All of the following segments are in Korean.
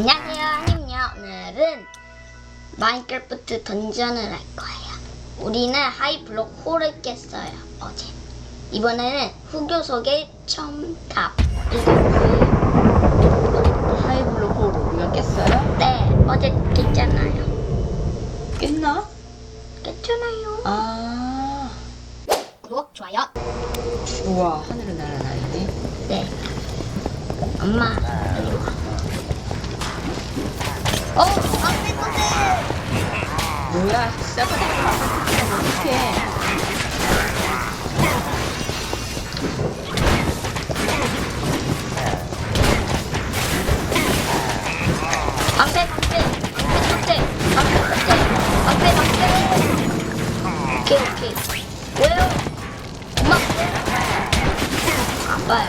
안녕하세요, 한입니다. 오늘은 마인크래프트 던전을 할 거예요. 우리는 하이블록 홀을 깼어요, 어제. 이번에는 후교석의 첨탑. 하이블록 홀 우리가 깼어요? 네, 어제 깼잖아요. 깼나? 깼잖아요. 아, 구독, 좋아요. 우와, 하늘을 날아다니네. 네. 엄마. 어, 안 돼, 안 돼. 뭐야, 시작하자마자 어떡해. 방패 방패 방패 방패 방패 방패 방패 오케이 오케이 왜요? 엄마 아빠요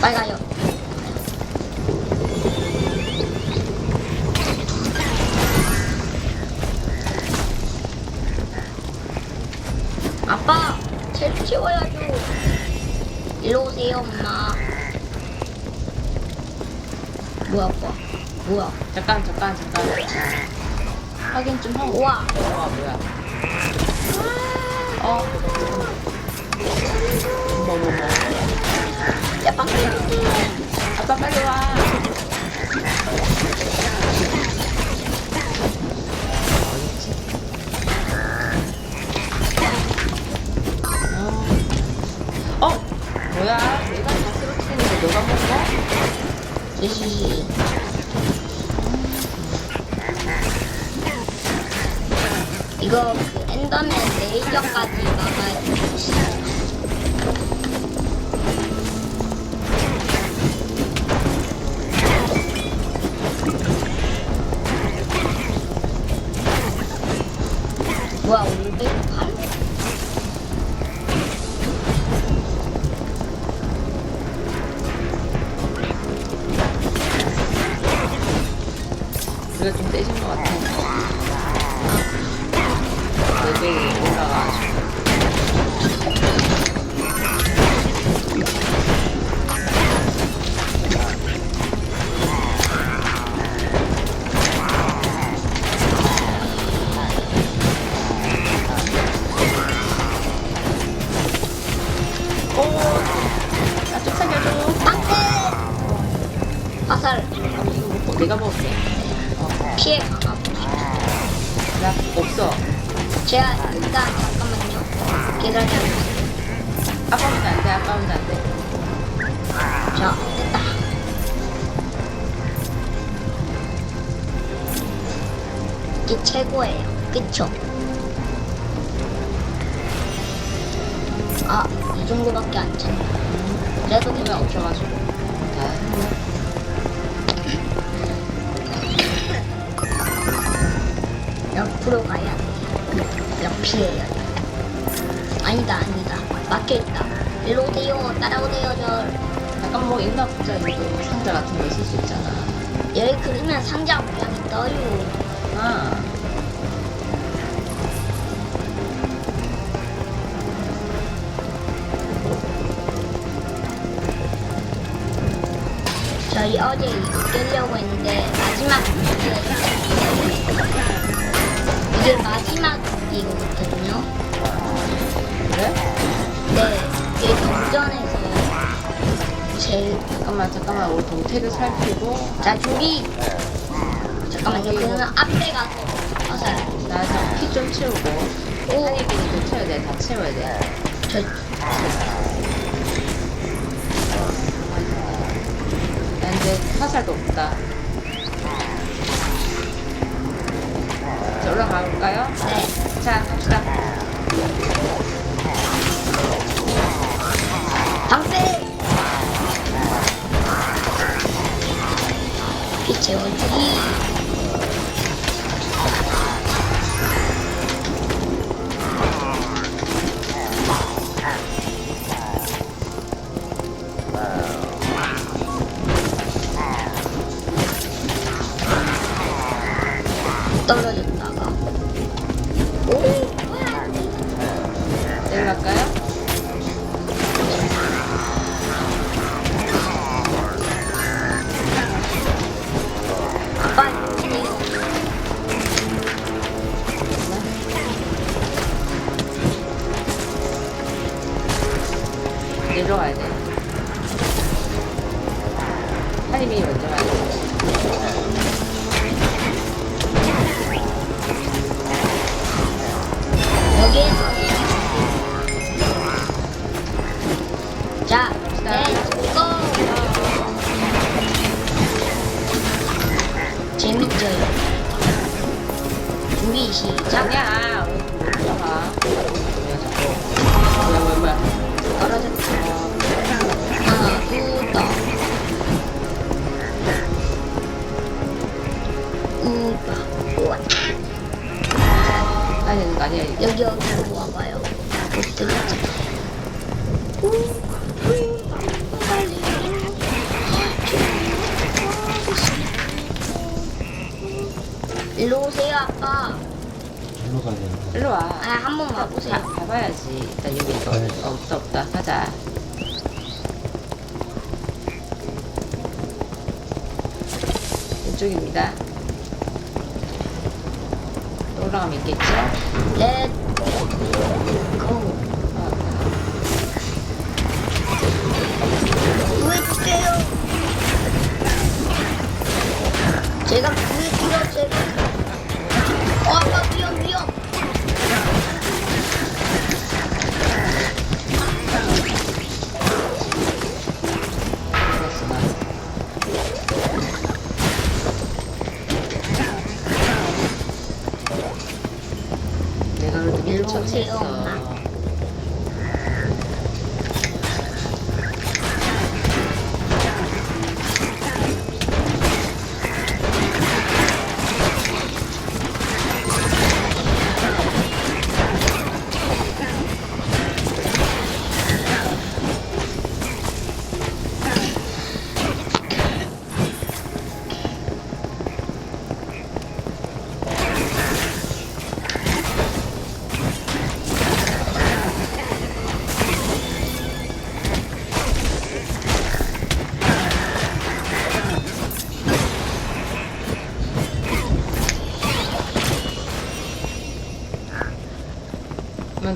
빨리 가요 아빠 쟤 치워야죠 일로 오세요 엄마 뭐야 아빠 뭐야 잠깐, 잠깐, 잠깐. 확인 좀 하고. 우와 우와, 뭐야. 어. 뭐, 뭐, 뭐. 야 방패 아빠 빨리 와. 어. 어? 뭐야? 내가 다 쓰러뜨리는데 너가 먹어? 히히히 이거 그 엔더맨 레이저까지 레 그냥 없어가지고. 자, 옆으로 가야 돼. 옆이에요. 아니다 아니다. 막혀있다. 일로 오세요. 따라오세요 저. 약간 뭐 있나 보자. 이거 상자 같은 거 있을 수 있잖아. 여기 그리면 상자 모양이 떠요. 아, 어제 깨려고 했는데 마지막 이게 마지막 이거거든요. 그래? 네, 이게 동전에서 제일 잠깐만, 잠깐만. 우리 동태를 살피고. 자 준비. 잠깐만요. 그러면 앞에 가서 화살. 나피좀 채우고. 오, 한입이도 채워야 돼. 다 채워야 돼. 저 이제 화살도 없다. 자, 올라가 볼까요? 네. 자, 갑시다. 방패. 피 채워주기. 내려갈까요? 여기 여기 와봐요. 못 들었지. 일로 오세요, 아빠. 일로 가야 되는데. 일로 와. 아, 한번 와보세요. 가, 가봐야지. 일단 여기 있어. 가야지. 어, 없다 없다. 가자. 이쪽입니다. 또 올라가면 있겠죠? lên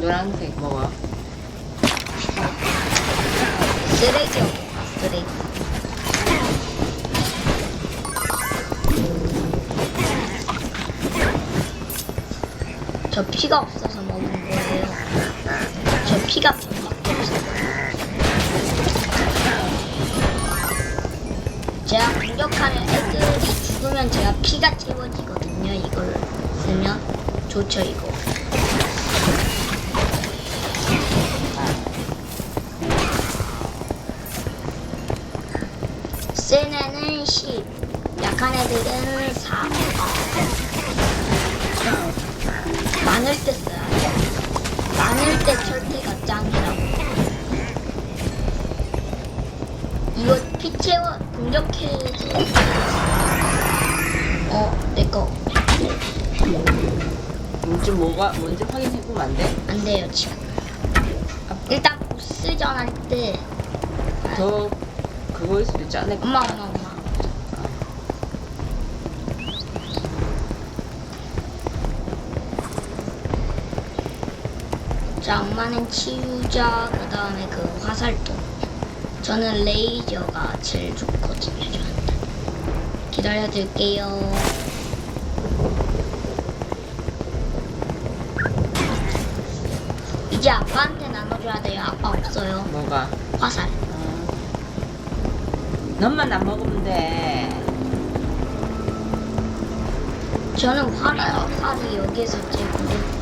노란색 먹어. 쓰레기 쓰레기. 저 피가 없어서 먹은 거예요. 저 피가 밖에 없어요. 제가 공격하는 애들이 죽으면 제가 피가 채워지거든요. 이걸 쓰면 좋죠 이거. 10, 약한 애들은 4. 많을 때 써야 돼. 많을 때 철퇴가 짱이라고. 이거 피 채워 공격해서. 어, 내거. 뭔지 뭐가 뭔지 확인해보면 안 돼? 안 돼요, 지금. 일단 보스전 할 때. 더 그거일 수도 있지 않을까? 엄마, 엄마, 엄마는 치유자, 그 다음에 그 화살도. 저는 레이저가 제일 좋거든요, 저한테. 기다려드릴게요. 이제 아빠한테 나눠줘야 돼요. 아빠 없어요. 뭐가? 화살. 어. 너만 안 먹으면 돼. 저는 화를, 화를 여기에서 찍고.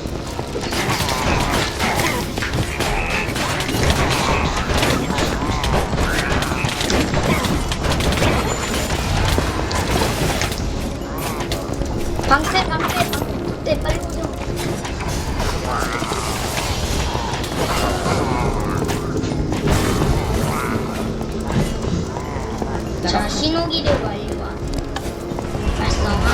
방패, 방패, 방패, 빨리 오세요. 자, 신호기를 완료한 발성화.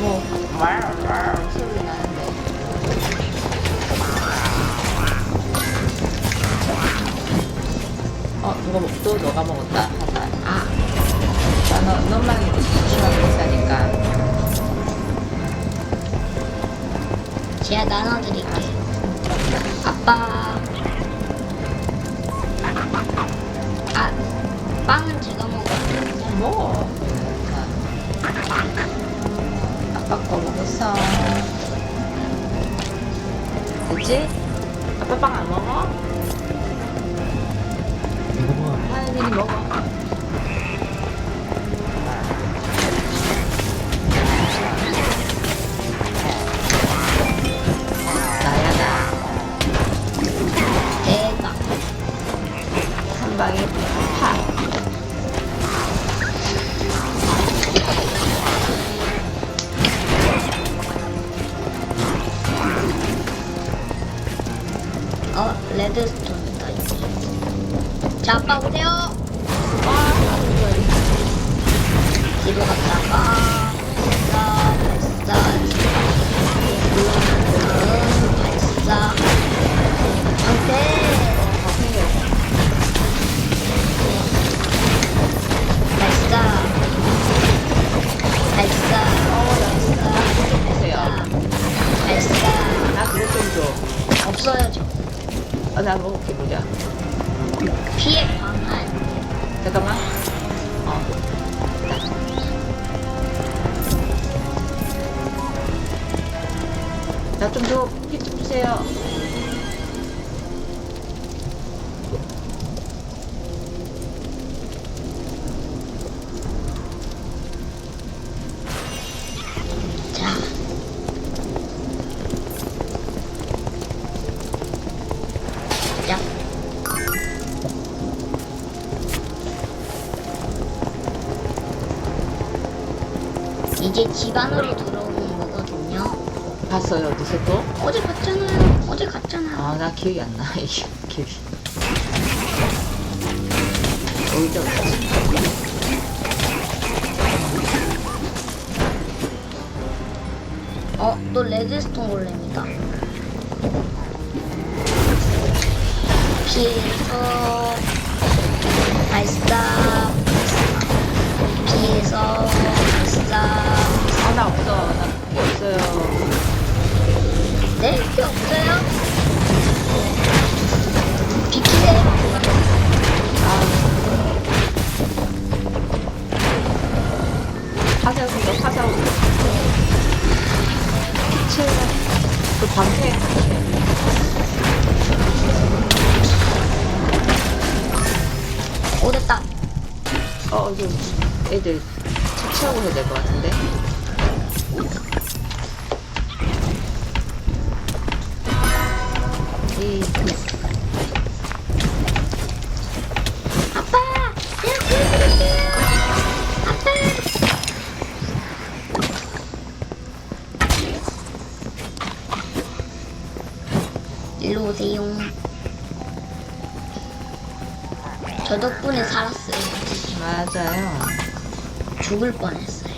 뭐 와우 소리 나는데. 어 누가 먹, 또 너가 먹었다. 아, 나 너, 너만 조심하고 있다니까. 제가 나눠드릴게요. 아빠. 아, 빵은 제가. 먹어. 자. 아빠 거 먹었어. 됐지? 아빠 빵 안 먹어? 이거 뭐 하연이 먹어. 좀 줘. 피좀 주세요. 이제 집 안으로 들어오는 거거든요. 봤어요, 어디서 또? 어제 갔잖아요. 어제 갔잖아요. 아, 나 기억이 안 나. 이게 기억이. 여기죠. 어, 또 레드스톤 골렘이다. 피해서 발사 피해서 발사 아, 나 없어. 나 그게 없어요. 네? 피 없어요? 비키세요 온다, 화살 온다. 칠. 그 방패. 오 됐다 어, 좀 애들 착취하고 해야 될 것 같은데. 저 덕분에 살았어요 맞아요. 죽을 뻔했어요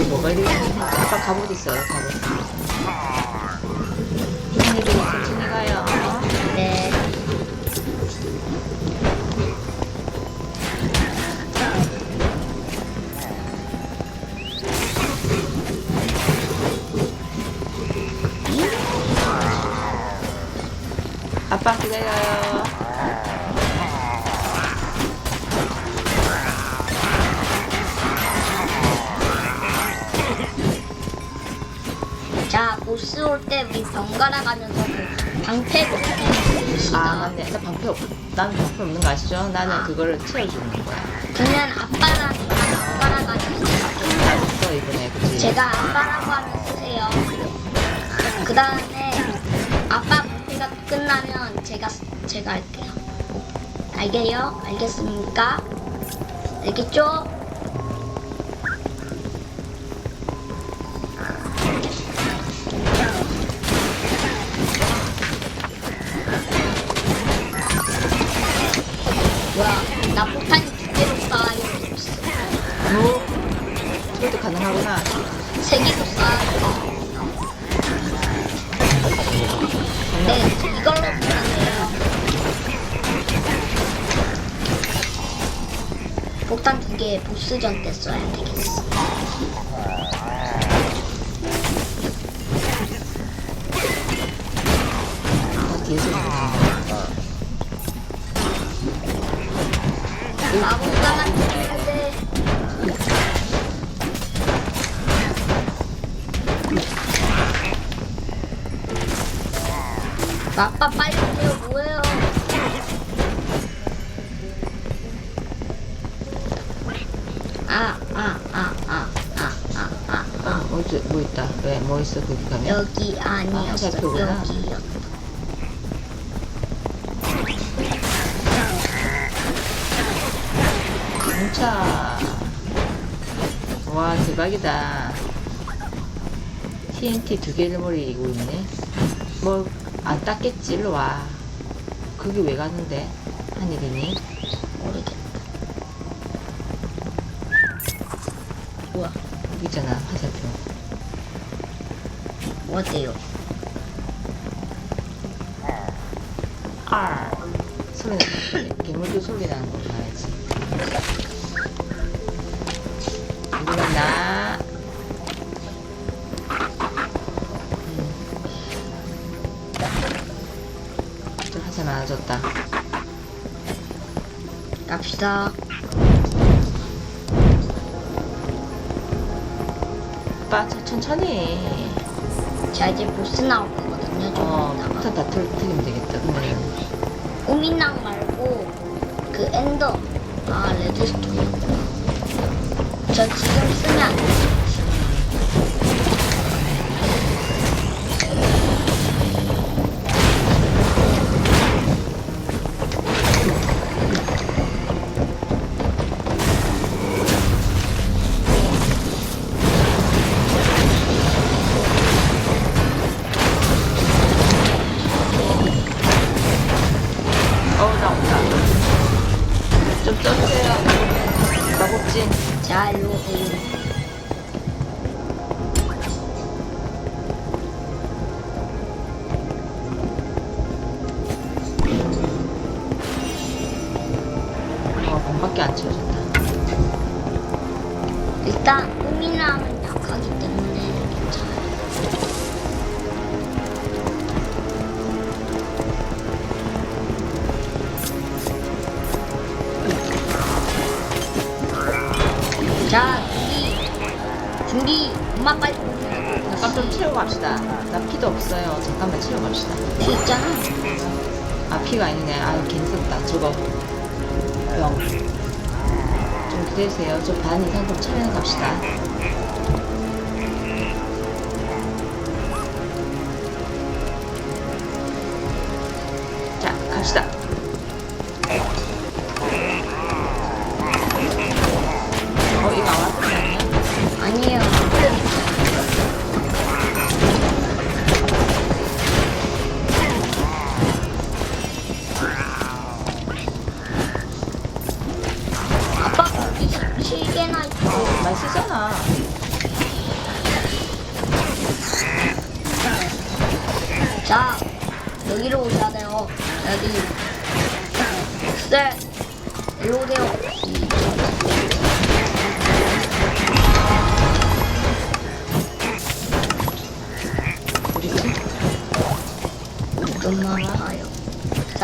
이거 뭐가 이리 아빠 갑옷 있어요, 갑옷. 기다려요. 자, 보스 올 때 우리 번갈아 가면서 그 방패로 아, 씁시다. 맞네. 나 방패 없, 나는 방패 없는 거 아시죠? 나는 그거를 채워주는 거야. 그러면 아빠랑 저랑 번갈아 가면서 쓸게요. 없어, 이번에. 그치? 제가 아빠라고 하면 쓰세요. 그 방패가 끝나면 제가 제가 할게요. 알게요? 알겠습니까? 알겠죠? 뭐야? 나 폭탄이 두 개로 쌓여 있어. 뭐? 그것도 가능하구나. 세 개도 쌓여. 네, 이걸로 보세요. 폭탄 두 개 보스전 때 써야 되겠어. 아빠 빨리 오세요. 뭐예요? 아 아 아 아 아 아 아아 뭐, 뭐 있다. 왜 뭐 있어 그 거기 가면 여기 아니었어. 화살표구나. 여기요 공차. 와 대박이다. TNT 두 개를 몰이고 있네. 뭐 안 땄겠지, 일로 와. 거기 왜 가는데? 하늘이니? 모르겠다. 우와, 여기 있잖아, 화살표. 어때요? R. 소리 나는 거 괴물도 소리 나는 거 갑시다. 오빠, 저 천천히. 자 이제 보스 나올 거거든요. 좀 어, 이따가. 폭탄 다 틀, 틀리면 되겠다. 그러면 꼬민낭 말고 그 엔더 아 레드스톤이었구나. 저 지금 쓰면 안 돼. 좀 기다리세요. 저반 이상 좀 채우고 갑시다. 자, 갑시다.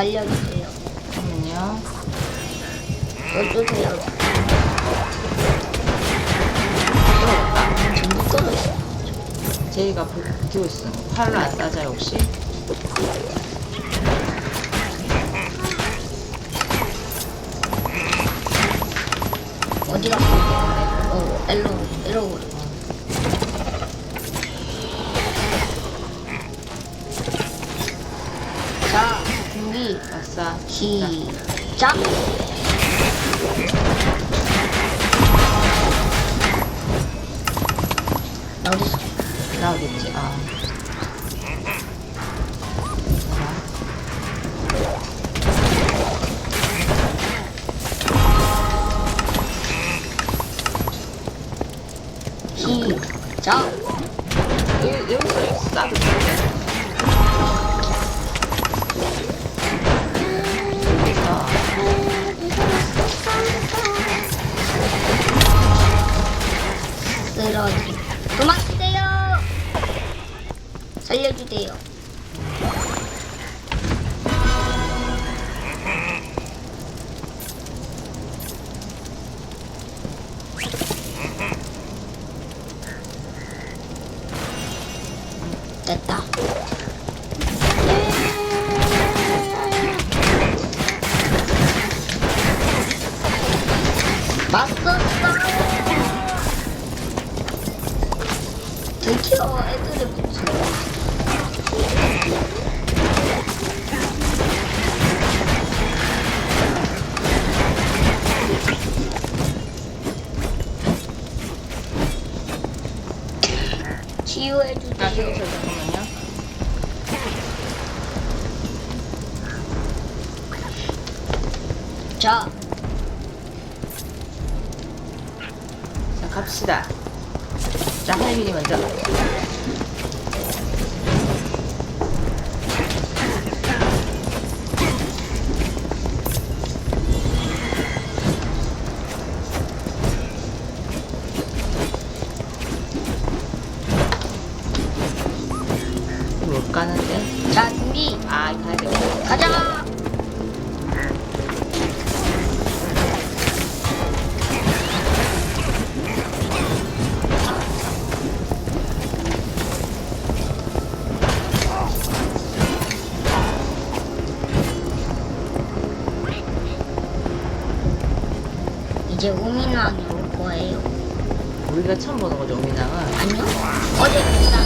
살려주세요. 잠깐만요. 전부 떨어졌어. 제이가 버티고 있어. 활로 안 따져요, 혹시? 어디 갔어? 어, 일로, 일로. 아싸. 시작! 나 어딨어? 나오겠지. 아. 치유해 주세요. 저기 잠깐만요. 자, 자, 갑시다. 자, 하이민이 먼저. 이제 우민왕이 올 거예요. 우리가 처음 보는 거죠, 오미낭은. 아니요? 어제 보잖아.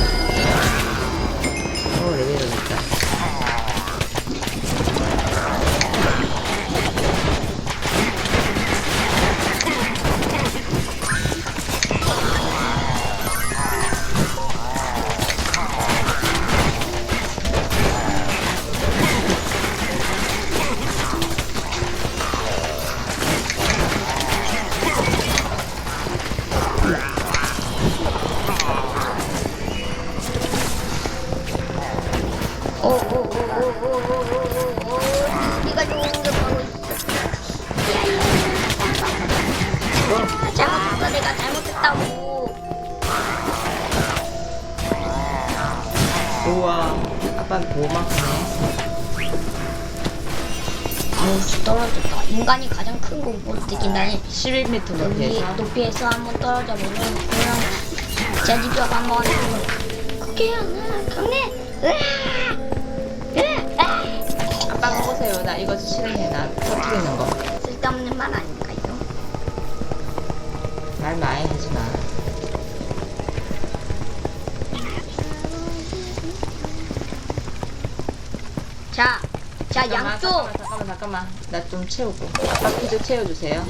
오, 레벨이 높다. 인간이 가장 큰 공포를 느낀다니 11m 여기 높이에서. 높이에서 한번 떨어져 보면 그냥 제지벽 한번 그게 아니라 강내 으아! 으아! 아빠 먹으세요. 나 이거 실행해. 나 터뜨리는 거. 쓸데없는 말 아닐까요? 말 많이 하지 마. 자, 자 잠깐만, 양쪽 잠깐만, 잠깐만, 잠깐만. 나 좀 채우고. 아빠 퀴즈 채워주세요.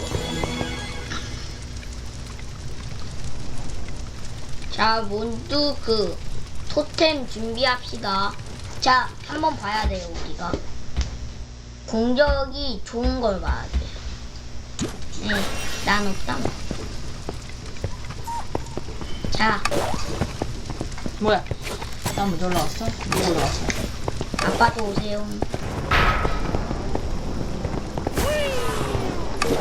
자 모두 그 토템 준비합시다. 자 한번 봐야 돼요 우리가 공격이 좋은 걸 봐야 돼요. 네, 난 없다. 자 뭐야? 나 먼저 올라왔어? 누구 올라왔어? 아빠도 오세요.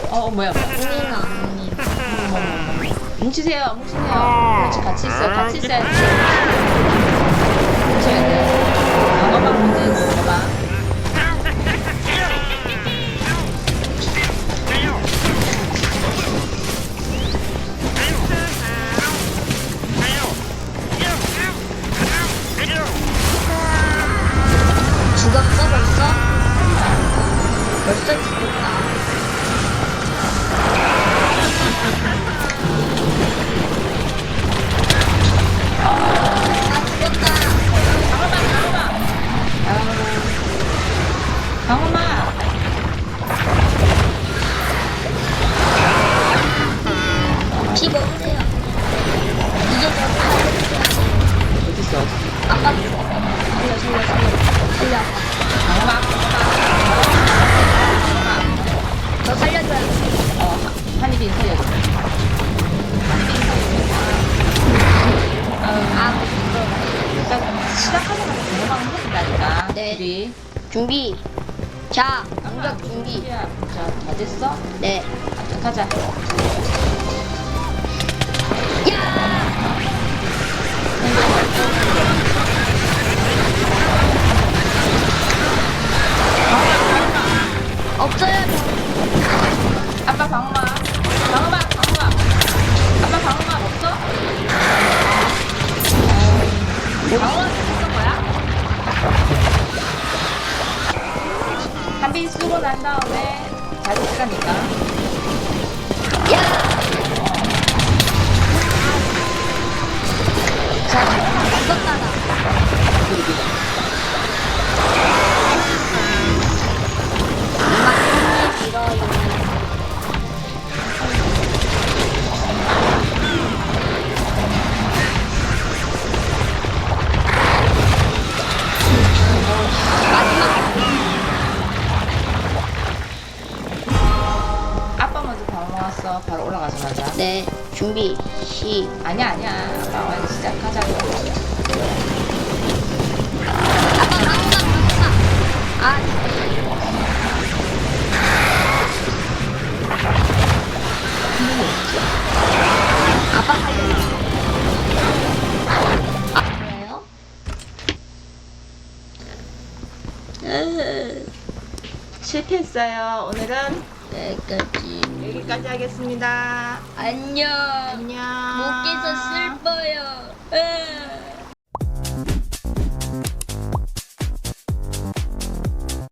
어, 어 뭐야? 언니는 언니 뭉치세요 안 뭉치세요. 같이 같이 있어요 같이 있어야지 뭉쳐야 돼 아, 너만 문제인 거 봐봐 네. 자, 가자. 없어요. 아빠 방어막. 방어막, 방어막. 아빠 방어막 없어? 방어막 있어, 한빈 쓰고 난 다음에 자주 쓰라니까. 자, 이것 따라. 음악 손이 길어요. 준비, 시. 아니야 아니야. 아빠 시작하자고. 아, 아빠 살려. 아, 실패했어요. 오늘은 여기까지. 여기까지 하겠습니다. 안녕. 안녕. 못 깨서 슬퍼요. 으.